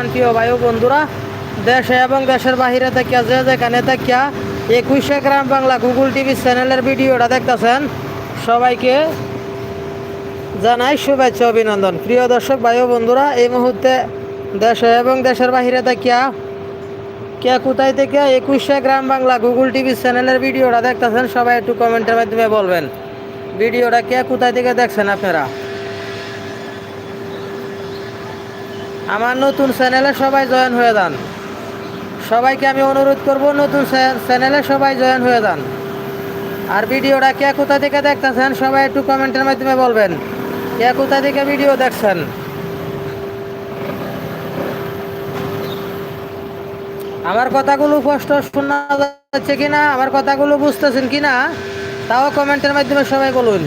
প্রাণপ্রিয় বায়ু বন্ধুরা, দেশে এবং দেশের বাহিরে থাকিয়া যে যেখানে থাকিয়া একুশে গ্রাম বাংলা গুগল টিভি চ্যানেলের ভিডিওটা দেখতেছেন, সবাইকে জানাই শুভেচ্ছা, অভিনন্দন। প্রিয় দর্শক বায়ু বন্ধুরা, এই মুহূর্তে দেশে এবং দেশের বাহিরে থাকিয়া কে কোথায় থেকে একুশে গ্রাম বাংলা গুগল টিভি চ্যানেলের ভিডিওটা দেখতেছেন, সবাই একটু কমেন্টের মাধ্যমে বলবেন। ভিডিওটা কে কোথায় থেকে দেখছেন আপনারা? আমার নতুন চ্যানেলে সবাই জয়েন হয়ে যান। সবাইকে আমি অনুরোধ করব, নতুন চ্যানেলে সবাই জয়েন হয়ে যান। আর ভিডিওটা কে কোথা থেকে দেখতেছেন, সবাই একটু কমেন্টের মাধ্যমে বলবেন। কে কোথা থেকে ভিডিও দেখছেন? আমার কথাগুলো স্পষ্ট শোনা যাচ্ছে কিনা, আমার কথাগুলো বুঝতেছেন কিনা, তাও কমেন্টের মাধ্যমে সবাই বলুন।